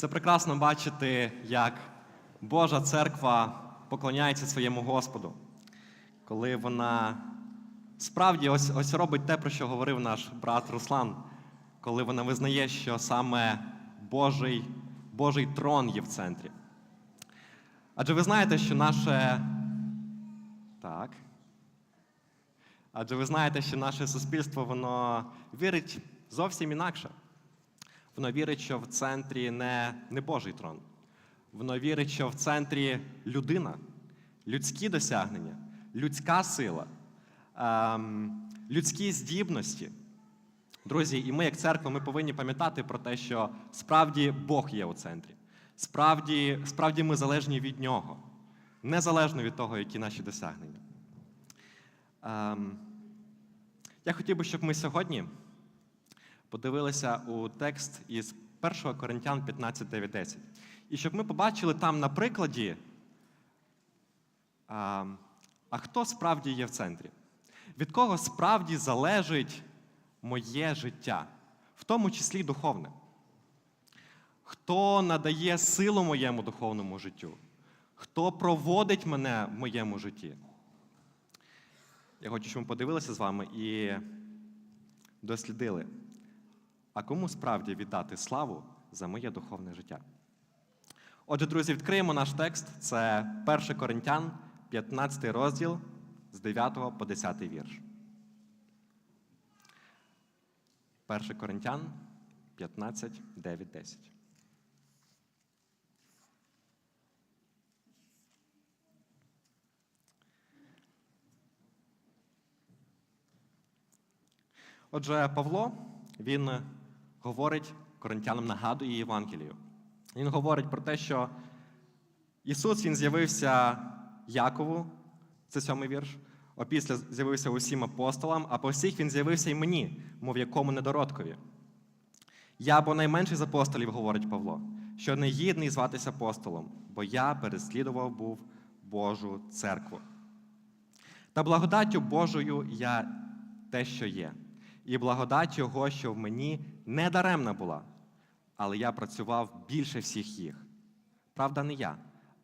Це прекрасно бачити, як Божа церква поклоняється своєму Господу, коли вона справді ось, ось робить те, про що говорив наш брат Руслан, коли вона визнає, що саме Божий, Божий трон є в центрі. Адже ви знаєте, що наше. Так. Адже ви знаєте, що наше суспільство воно вірить зовсім інакше. Воно вірить, що в центрі не, не Божий трон. Воно вірить, що в центрі людина, людські досягнення, людська сила, ем, людські здібності. Друзі, і ми, як церква, ми повинні пам'ятати про те, що справді Бог є у центрі. Справді, справді ми залежні від Нього, незалежно від того, які наші досягнення. Ем, я хотів би, щоб ми сьогодні подивилися у текст із 1 Коринтян 15, 9, 10. І щоб ми побачили там на прикладі, а, а хто справді є в центрі? Від кого справді залежить моє життя, в тому числі духовне? Хто надає силу моєму духовному життю? Хто проводить мене в моєму житті? Я хочу, щоб ми подивилися з вами і дослідили, а кому справді віддати славу за моє духовне життя. Отже, друзі, відкриємо наш текст. Це 1 Коринтян, 15 розділ з 9 по 10 вірш. 1 Коринтян 15, 9, 10. Отже, Павло він говорить коринтянам, нагадує Євангелію. Він говорить про те, що Ісус він з'явився Якову, це сьомий вірш, опісля з'явився усім апостолам, а по всіх він з'явився і мені, мов якому недородкові. Я бо найменший з апостолів, говорить Павло, що не гідний зватися апостолом, бо я переслідував був Божу церкву. Та благодаттю Божою я те, що є, і благодать Його, що в мені не даремна була, але я працював більше всіх їх. Правда, не я,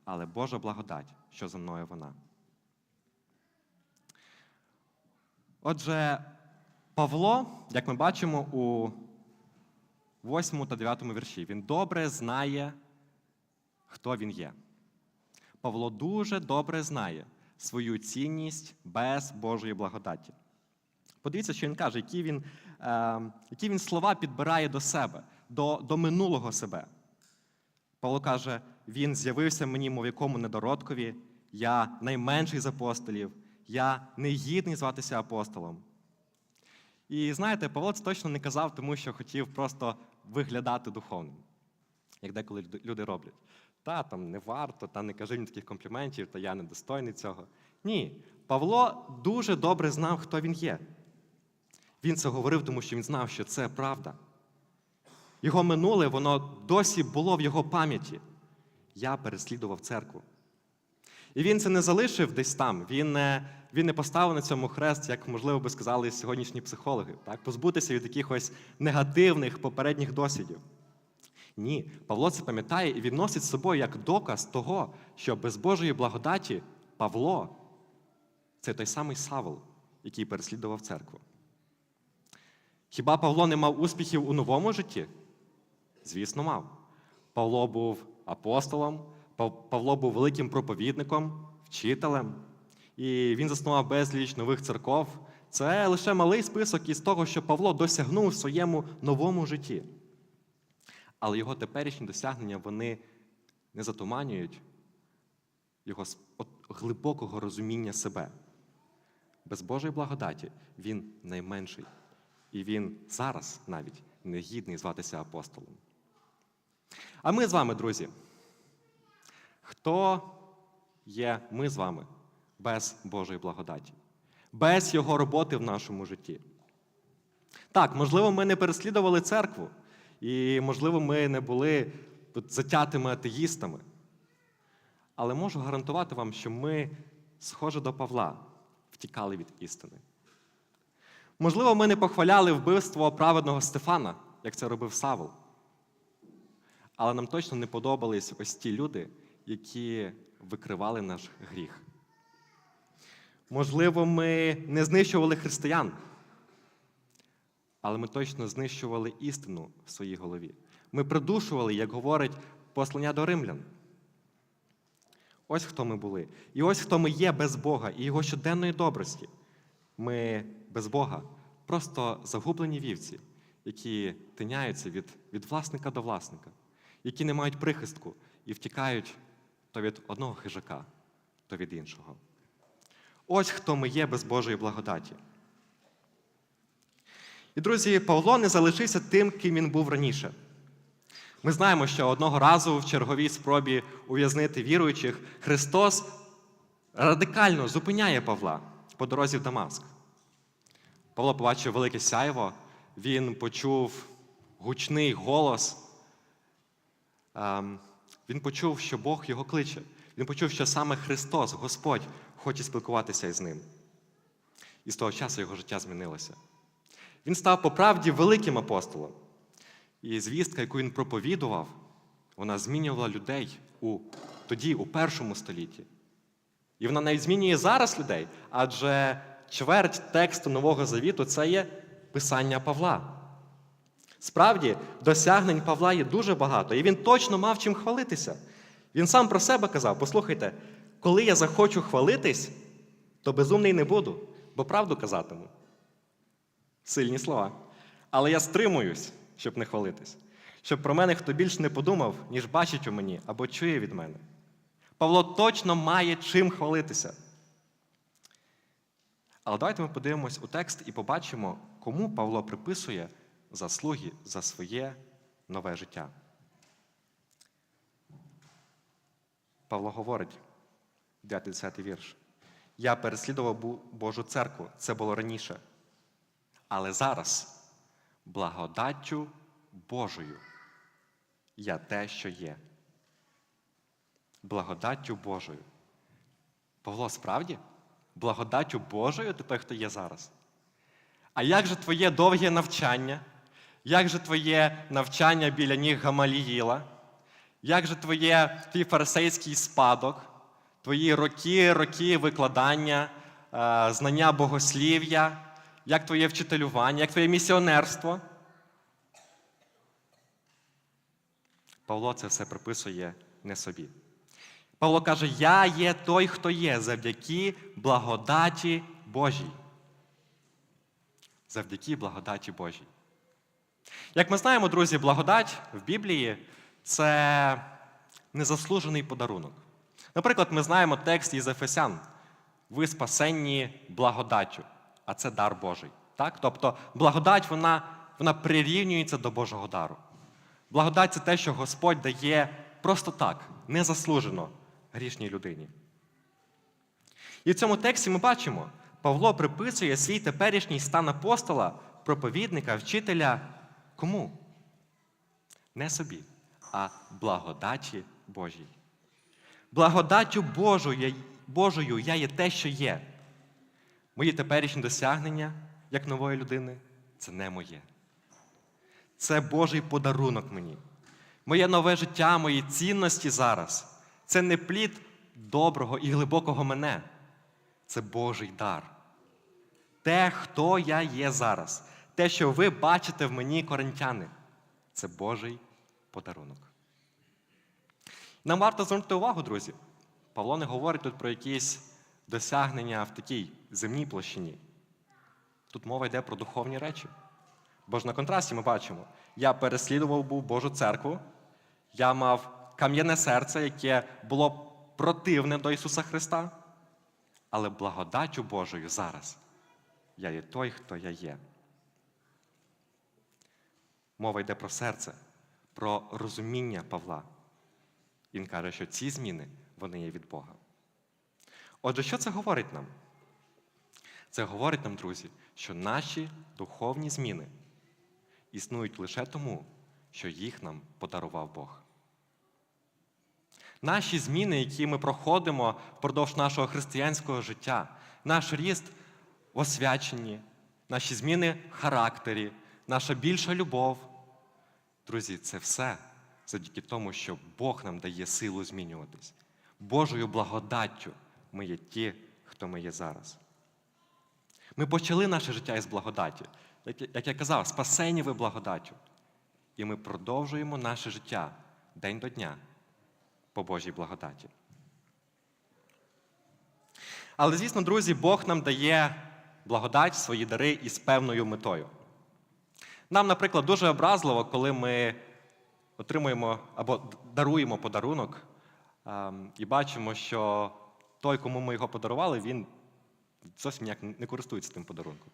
але Божа благодать, що за мною вона. Отже, Павло, як ми бачимо у 8 та 9 вірші, він добре знає, хто він є. Павло дуже добре знає свою цінність без Божої благодаті. Подивіться, що він каже, які він, які він слова підбирає до себе, до, до минулого себе. Павло каже: Він з'явився мені, мов якому недородкові, я найменший з апостолів, я не гідний зватися апостолом. І знаєте, Павло це точно не казав, тому що хотів просто виглядати духовним, як деколи люди роблять. Та там не варто, та не кажи мені таких компліментів, та я недостойний цього. Ні, Павло дуже добре знав, хто він є. Він це говорив, тому що він знав, що це правда. Його минуле, воно досі було в його пам'яті. Я переслідував церкву. І він це не залишив десь там. Він не, він не поставив на цьому хрест, як, можливо, би сказали сьогоднішні психологи, так? позбутися від якихось негативних попередніх досвідів. Ні, Павло це пам'ятає і відносить з собою як доказ того, що без Божої благодаті Павло це той самий Савол, який переслідував церкву. Хіба Павло не мав успіхів у новому житті? Звісно, мав. Павло був апостолом, Павло був великим проповідником, вчителем, і він заснував безліч нових церков. Це лише малий список із того, що Павло досягнув в своєму новому житті. Але його теперішні досягнення вони не затуманюють його глибокого розуміння себе. Без Божої благодаті він найменший. І він зараз навіть не гідний зватися апостолом. А ми з вами, друзі. Хто є ми з вами без Божої благодаті, без Його роботи в нашому житті? Так, можливо, ми не переслідували церкву, і, можливо, ми не були затятими атеїстами. Але можу гарантувати вам, що ми, схоже до Павла, втікали від істини. Можливо, ми не похваляли вбивство праведного Стефана, як це робив Савол. Але нам точно не подобались ось ті люди, які викривали наш гріх. Можливо, ми не знищували християн, але ми точно знищували істину в своїй голові. Ми придушували, як говорить послання до римлян. Ось хто ми були. І ось хто ми є без Бога і Його щоденної добрості. Ми без Бога, просто загублені вівці, які тиняються від, від власника до власника, які не мають прихистку і втікають то від одного хижака, то від іншого. Ось хто ми є без Божої благодаті. І, друзі, Павло не залишився тим, ким він був раніше. Ми знаємо, що одного разу в черговій спробі ув'язнити віруючих Христос радикально зупиняє Павла по дорозі в Дамаск. Павло побачив велике сяйво, він почув гучний голос. Ем, Він почув, що Бог його кличе. Він почув, що саме Христос, Господь, хоче спілкуватися із ним. І з того часу його життя змінилося. Він став по правді великим апостолом. І звістка, яку він проповідував, вона змінювала людей у, тоді, у першому столітті. І вона навіть змінює зараз людей, адже чверть тексту Нового Завіту це є писання Павла. Справді, досягнень Павла є дуже багато, і він точно мав чим хвалитися. Він сам про себе казав: послухайте, коли я захочу хвалитись, то безумний не буду, бо правду казатиму. Сильні слова. Але я стримуюсь, щоб не хвалитись, щоб про мене хто більш не подумав, ніж бачить у мені або чує від мене. Павло точно має чим хвалитися. Але давайте ми подивимось у текст і побачимо, кому Павло приписує заслуги за своє нове життя. Павло говорить, 9-10 вірш. Я переслідував Божу церкву, це було раніше. Але зараз благодаттю Божою я те, що є. Благодаттю Божою. Павло, справді? Благодаттю Божою той, хто є зараз. А як же твоє довге навчання? Як же твоє навчання біля ніг Гамаліїла? Як же твоє, твій фарисейський спадок, твої роки, роки викладання, е, знання богослів'я, як твоє вчителювання, як твоє місіонерство? Павло це все приписує не собі. Павло каже: Я є той, хто є, завдяки благодаті Божій. Завдяки благодаті Божій. Як ми знаємо, друзі, благодать в Біблії це незаслужений подарунок. Наприклад, ми знаємо текст із Ефесян. Ви спасенні благодаттю, а це дар Божий. Так? Тобто благодать вона, вона прирівнюється до Божого дару. Благодать це те, що Господь дає просто так, незаслужено грішній людині. І в цьому тексті ми бачимо, Павло приписує свій теперішній стан апостола, проповідника, вчителя кому? Не собі, а благодаті Божій. Благодаттю Божою, Божою я є те, що є. Мої теперішні досягнення як нової людини це не моє. Це Божий подарунок мені. Моє нове життя, мої цінності зараз це не плід доброго і глибокого мене. Це Божий дар. Те, хто я є зараз, те, що ви бачите в мені, коринтяни, це Божий подарунок. Нам варто звернути увагу, друзі. Павло не говорить тут про якісь досягнення в такій земній площині. Тут мова йде про духовні речі. Бо ж на контрасті ми бачимо, я переслідував був Божу церкву, я мав кам'яне серце, яке було противне до Ісуса Христа, але благодаттю Божою зараз я є той, хто я є. Мова йде про серце, про розуміння Павла. Він каже, що ці зміни вони є від Бога. Отже, що це говорить нам? Це говорить нам, друзі, що наші духовні зміни існують лише тому, що їх нам подарував Бог. Наші зміни, які ми проходимо впродовж нашого християнського життя, наш ріст в освяченні, наші зміни в характері, наша більша любов. Друзі, це все завдяки тому, що Бог нам дає силу змінюватись. Божою благодаттю ми є ті, хто ми є зараз. Ми почали наше життя із благодаті. Як я- казав, спасені ви благодаттю. І ми продовжуємо наше життя день до дня по Божій благодаті. Але, звісно, друзі, Бог нам дає благодать, свої дари із певною метою. Нам, наприклад, дуже образливо, коли ми отримуємо або даруємо подарунок ем, і бачимо, що той, кому ми його подарували, він зовсім ніяк не користується тим подарунком.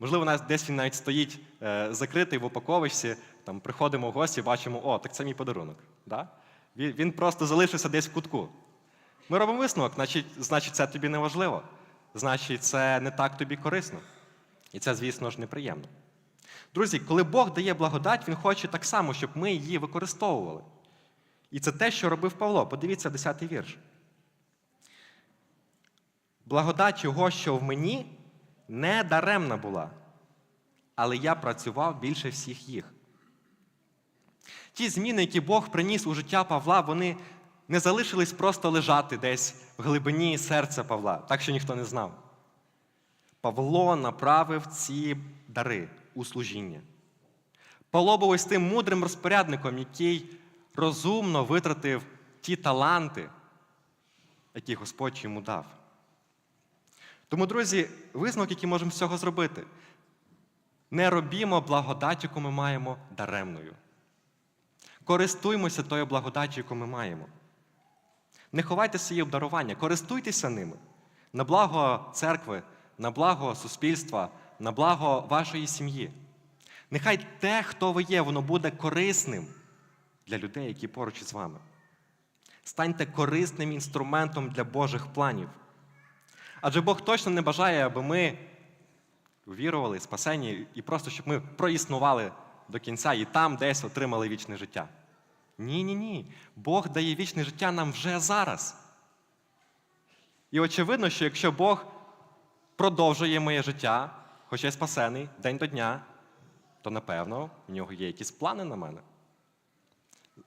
Можливо, у нас десь він навіть стоїть е, закритий в упаковочці, там приходимо в гості, бачимо, о, так це мій подарунок. Да? Він, просто залишився десь в кутку. Ми робимо висновок, значить, значить, це тобі не важливо, значить, це не так тобі корисно. І це, звісно ж, неприємно. Друзі, коли Бог дає благодать, Він хоче так само, щоб ми її використовували. І це те, що робив Павло. Подивіться 10-й вірш. Благодать його, що в мені, не даремна була, але я працював більше всіх їх. Ті зміни, які Бог приніс у життя Павла, вони не залишились просто лежати десь в глибині серця Павла, так що ніхто не знав. Павло направив ці дари у служіння. Павло був ось тим мудрим розпорядником, який розумно витратив ті таланти, які Господь йому дав. Тому, друзі, висновок, який можемо з цього зробити, не робімо благодать, яку ми маємо даремною. Користуймося тою благодаттю, яку ми маємо. Не ховайте свої обдарування, користуйтеся ними на благо церкви, на благо суспільства, на благо вашої сім'ї. Нехай те, хто ви є, воно буде корисним для людей, які поруч із вами. Станьте корисним інструментом для Божих планів. Адже Бог точно не бажає, аби ми вірували, спасені, і просто щоб ми проіснували до кінця і там десь отримали вічне життя. Ні, ні, ні. Бог дає вічне життя нам вже зараз. І очевидно, що якщо Бог продовжує моє життя, хоча я спасений день до дня, то напевно в нього є якісь плани на мене.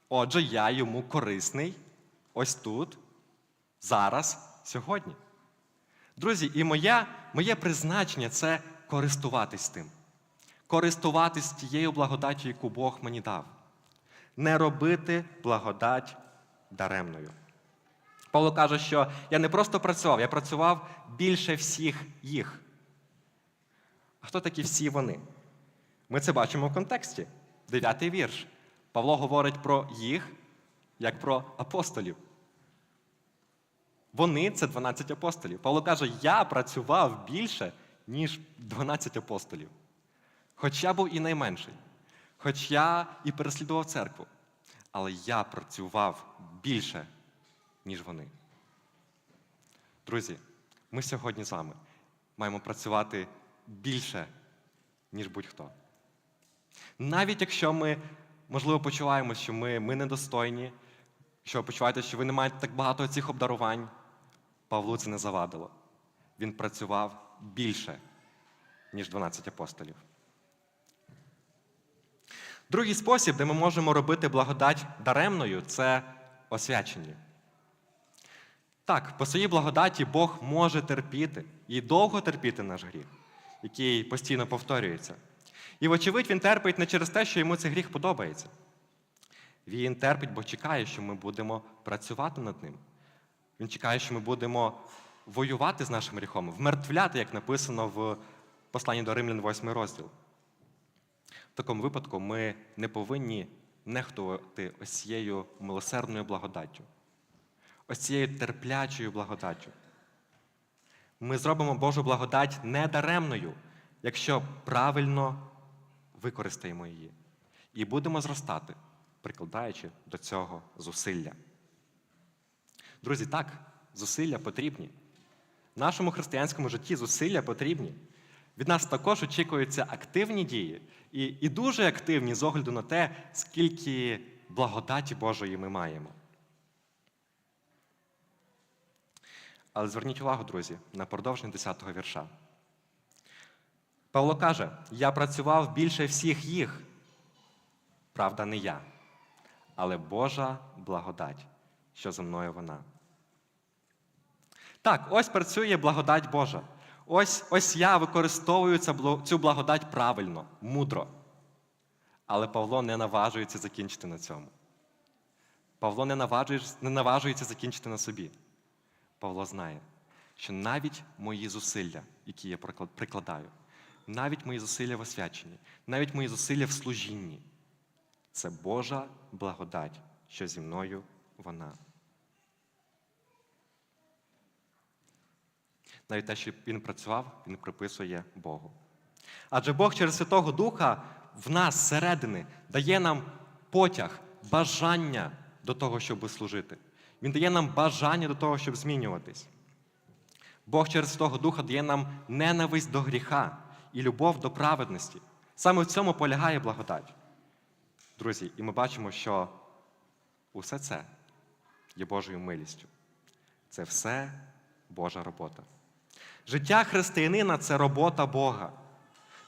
Отже, я йому корисний ось тут, зараз, сьогодні. Друзі, і моє, моє призначення це користуватись тим. Користуватись тією благодаттю, яку Бог мені дав. Не робити благодать даремною. Павло каже, що я не просто працював, я працював більше всіх їх. А хто такі всі вони? Ми це бачимо в контексті. Дев'ятий вірш. Павло говорить про їх як про апостолів. Вони це 12 апостолів. Павло каже, я працював більше, ніж 12 апостолів. Хоч я був і найменший, хоч я і переслідував церкву, але я працював більше, ніж вони. Друзі, ми сьогодні з вами маємо працювати більше, ніж будь-хто. Навіть якщо ми, можливо, почуваємо, що ми, ми недостойні, що ви почуваєте, що ви не маєте так багато цих обдарувань, Павлу це не завадило. Він працював більше, ніж 12 апостолів. Другий спосіб, де ми можемо робити благодать даремною, це освячення. Так, по своїй благодаті Бог може терпіти і довго терпіти наш гріх, який постійно повторюється. І, вочевидь, він терпить не через те, що йому цей гріх подобається. Він терпить, бо чекає, що ми будемо працювати над ним. Він чекає, що ми будемо воювати з нашим гріхом, вмертвляти, як написано в посланні до Римлян 8 розділ. В такому випадку ми не повинні нехтувати ось цією милосердною благодаттю, ось цією терплячою благодаттю. Ми зробимо Божу благодать недаремною, якщо правильно використаємо її. І будемо зростати, прикладаючи до цього зусилля. Друзі, так, зусилля потрібні. В нашому християнському житті зусилля потрібні. Від нас також очікуються активні дії і, і дуже активні з огляду на те, скільки благодаті Божої ми маємо. Але зверніть увагу, друзі, на продовження 10-го вірша. Павло каже: Я працював більше всіх їх. Правда, не я, але Божа благодать, що зі мною вона. Так, ось працює благодать Божа. Ось, ось я використовую цю благодать правильно, мудро. Але Павло не наважується закінчити на цьому. Павло не наважує- не наважується закінчити на собі. Павло знає, що навіть мої зусилля, які я прикладаю, навіть мої зусилля в освяченні, навіть мої зусилля в служінні це Божа благодать, що зі мною вона. Навіть те, що він працював, він приписує Богу. Адже Бог через Святого Духа в нас зсередини дає нам потяг, бажання до того, щоб служити. Він дає нам бажання до того, щоб змінюватись. Бог через Святого Духа дає нам ненависть до гріха і любов до праведності. Саме в цьому полягає благодать. Друзі, і ми бачимо, що усе це є Божою милістю. Це все Божа робота. Життя християнина це робота Бога.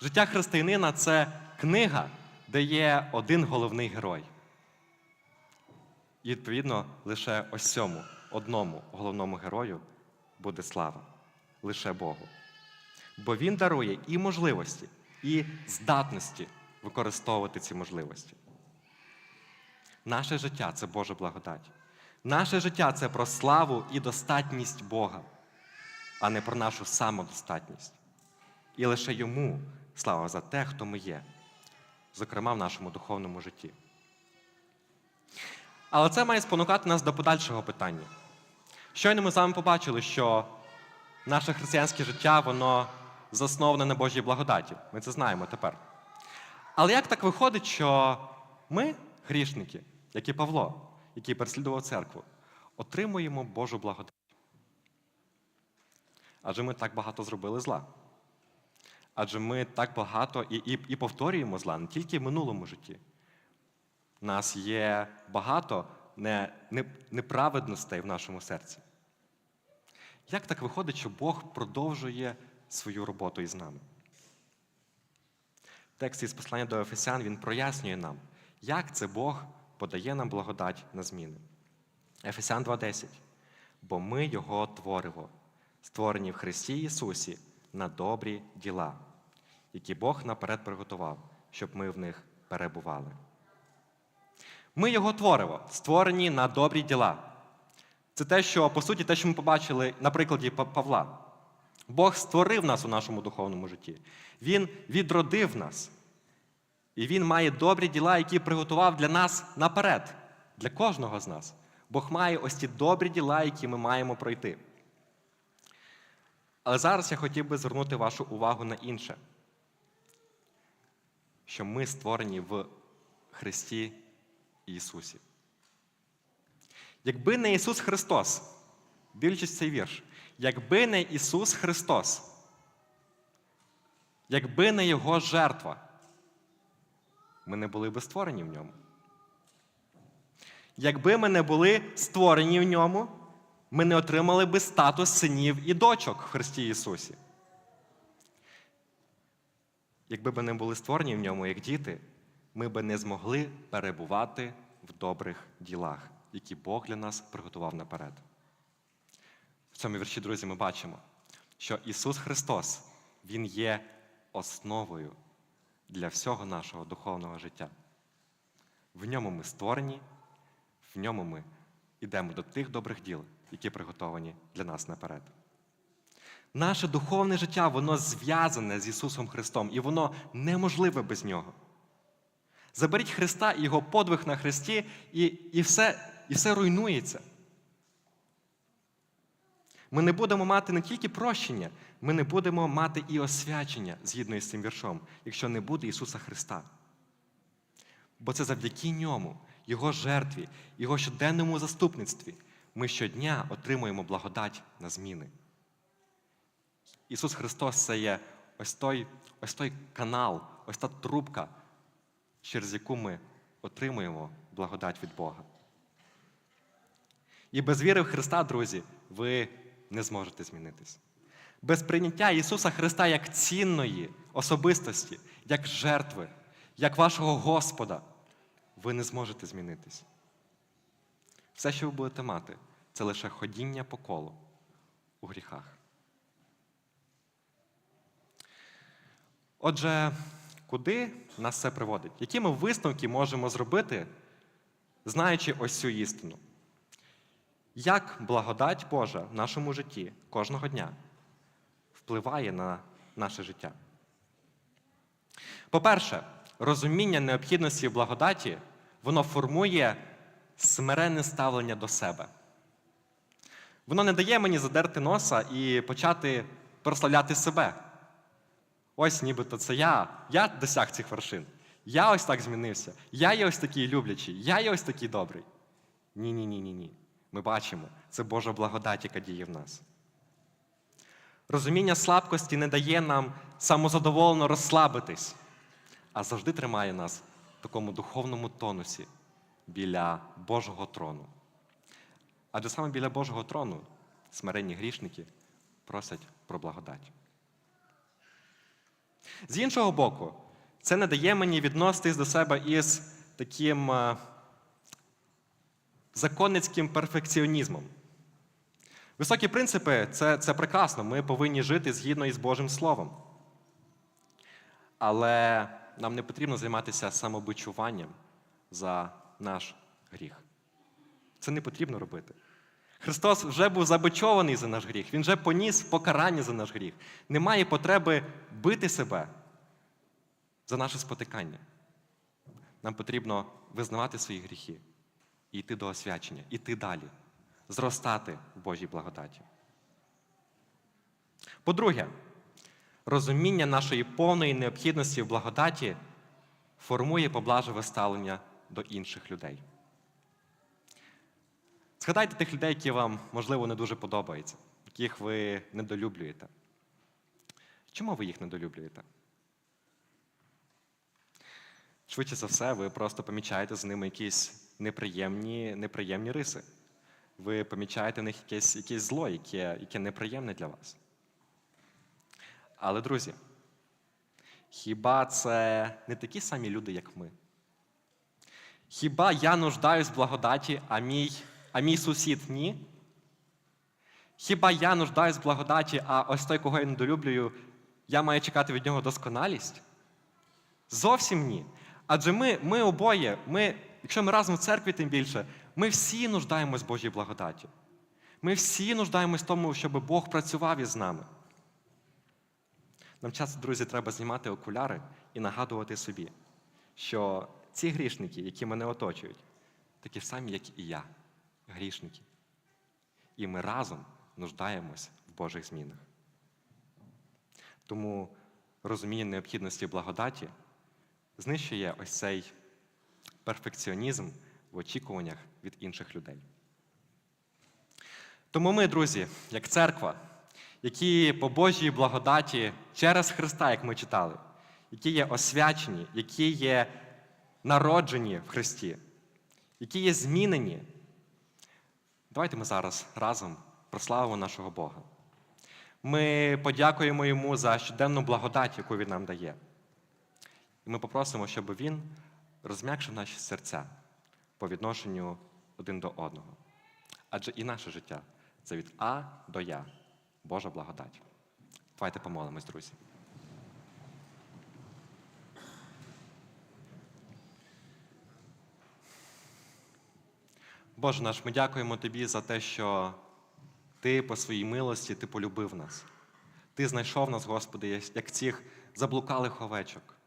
Життя християнина це книга, де є один головний герой. І, відповідно, лише ось цьому, одному головному герою буде слава, лише Богу. Бо Він дарує і можливості, і здатності використовувати ці можливості. Наше життя це Божа благодать. Наше життя це про славу і достатність Бога, а не про нашу самодостатність. І лише йому слава за те, хто ми є, зокрема в нашому духовному житті. Але це має спонукати нас до подальшого питання. Щойно ми з вами побачили, що наше християнське життя воно засноване на Божій благодаті. Ми це знаємо тепер. Але як так виходить, що ми, грішники, як і Павло, який переслідував церкву, отримуємо Божу благодать? Адже ми так багато зробили зла. Адже ми так багато і, і, і повторюємо зла не тільки в минулому житті. Нас є багато не, не, неправедностей в нашому серці. Як так виходить, що Бог продовжує свою роботу із нами? В тексті з послання до Ефесян він прояснює нам, як це Бог подає нам благодать на зміни. Ефесян 2.10. Бо ми Його твориво, створені в Христі Ісусі на добрі діла, які Бог наперед приготував, щоб ми в них перебували. Ми його творимо, створені на добрі діла. Це те, що, по суті, те, що ми побачили на прикладі Павла. Бог створив нас у нашому духовному житті. Він відродив нас. І Він має добрі діла, які приготував для нас наперед, для кожного з нас. Бог має ось ті добрі діла, які ми маємо пройти. Але зараз я хотів би звернути вашу увагу на інше, що ми створені в Христі Ісусі. Якби не Ісус Христос, дивлячись цей вірш, якби не Ісус Христос, якби не Його жертва, ми не були би створені в ньому. Якби ми не були створені в ньому, ми не отримали би статус синів і дочок в Христі Ісусі. Якби ми не були створені в ньому як діти, ми би не змогли перебувати в добрих ділах, які Бог для нас приготував наперед. В цьому вірші, друзі, ми бачимо, що Ісус Христос, Він є основою для всього нашого духовного життя. В ньому ми створені, в ньому ми йдемо до тих добрих діл, які приготовані для нас наперед. Наше духовне життя, воно зв'язане з Ісусом Христом, і воно неможливе без Нього. Заберіть Христа і Його подвиг на Христі, і, і, все, і все руйнується. Ми не будемо мати не тільки прощення, ми не будемо мати і освячення згідно із цим віршом, якщо не буде Ісуса Христа. Бо це завдяки Ньому, Його жертві, Його щоденному заступництві ми щодня отримуємо благодать на зміни. Ісус Христос це є ось той, ось той канал, ось та трубка, через яку ми отримуємо благодать від Бога. І без віри в Христа, друзі, ви не зможете змінитись. Без прийняття Ісуса Христа як цінної особистості, як жертви, як вашого Господа, ви не зможете змінитись. Все, що ви будете мати, це лише ходіння по колу у гріхах. Отже, куди нас це приводить? Які ми висновки можемо зробити, знаючи ось цю істину? Як благодать Божа в нашому житті кожного дня впливає на наше життя? По-перше, розуміння необхідності благодаті воно формує смиренне ставлення до себе. Воно не дає мені задерти носа і почати прославляти себе. Ось нібито це я. Я досяг цих вершин. Я ось так змінився. Я є ось такий люблячий, я є ось такий добрий. Ні, ні, ні, ні, ні. Ми бачимо, це Божа благодать, яка діє в нас. Розуміння слабкості не дає нам самозадоволено розслабитись, а завжди тримає нас в такому духовному тонусі біля Божого трону. Адже саме біля Божого трону смиренні грішники просять про благодать. З іншого боку, це не дає мені відноситись до себе із таким е, законницьким перфекціонізмом. Високі принципи це, це прекрасно. Ми повинні жити згідно із Божим Словом. Але нам не потрібно займатися самобичуванням за наш гріх. Це не потрібно робити. Христос вже був забичований за наш гріх, Він вже поніс покарання за наш гріх. Немає потреби бити себе за наше спотикання. Нам потрібно визнавати свої гріхи і йти до освячення, йти далі, зростати в Божій благодаті. По-друге, розуміння нашої повної необхідності в благодаті формує поблажливе ставлення до інших людей. Згадайте тих людей, які вам, можливо, не дуже подобаються, яких ви недолюблюєте. Чому ви їх недолюблюєте? Швидше за все, ви просто помічаєте з ними якісь неприємні, неприємні риси. Ви помічаєте в них якесь, якесь зло, яке, яке неприємне для вас. Але, друзі, хіба це не такі самі люди, як ми? Хіба я нуждаюсь в благодаті, а мій, а мій сусід ні? Хіба я нуждаюсь в благодаті, а ось той, кого я недолюблюю, я маю чекати від нього досконалість? Зовсім ні. Адже ми, ми обоє, ми, якщо ми разом в церкві, тим більше, ми всі нуждаємось в Божій благодаті. Ми всі нуждаємось в тому, щоб Бог працював із нами. Нам часто, друзі, треба знімати окуляри і нагадувати собі, що ці грішники, які мене оточують, такі самі, як і я, грішники. І ми разом нуждаємось в Божих змінах. Тому розуміння необхідності благодаті знищує ось цей перфекціонізм в очікуваннях від інших людей. Тому ми, друзі, як церква, які по Божій благодаті через Христа, як ми читали, які є освячені, які є народжені в Христі, які є змінені, давайте ми зараз разом прославимо нашого Бога. Ми подякуємо Йому за щоденну благодать, яку Він нам дає. І ми попросимо, щоб Він розм'якшив наші серця по відношенню один до одного. Адже і наше життя це від А до Я, Божа благодать. Давайте помолимось, друзі. Боже наш, ми дякуємо Тобі за те, що Ти по своїй милості Ти полюбив нас. Ти знайшов нас, Господи, як цих заблукалих овечок,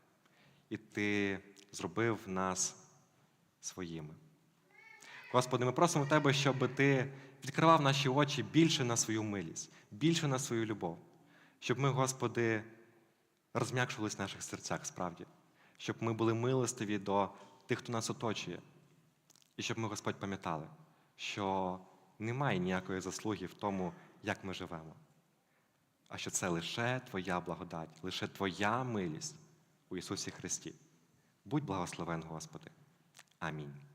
і Ти зробив нас своїми. Господи, ми просимо Тебе, щоб Ти відкривав наші очі більше на свою милість, більше на свою любов, щоб ми, Господи, розм'якшувались в наших серцях справді, щоб ми були милостиві до тих, хто нас оточує, і щоб ми, Господь, пам'ятали, що немає ніякої заслуги в тому, як ми живемо, а що це лише Твоя благодать, лише Твоя милість у Ісусі Христі. Будь благословен, Господи. Амінь.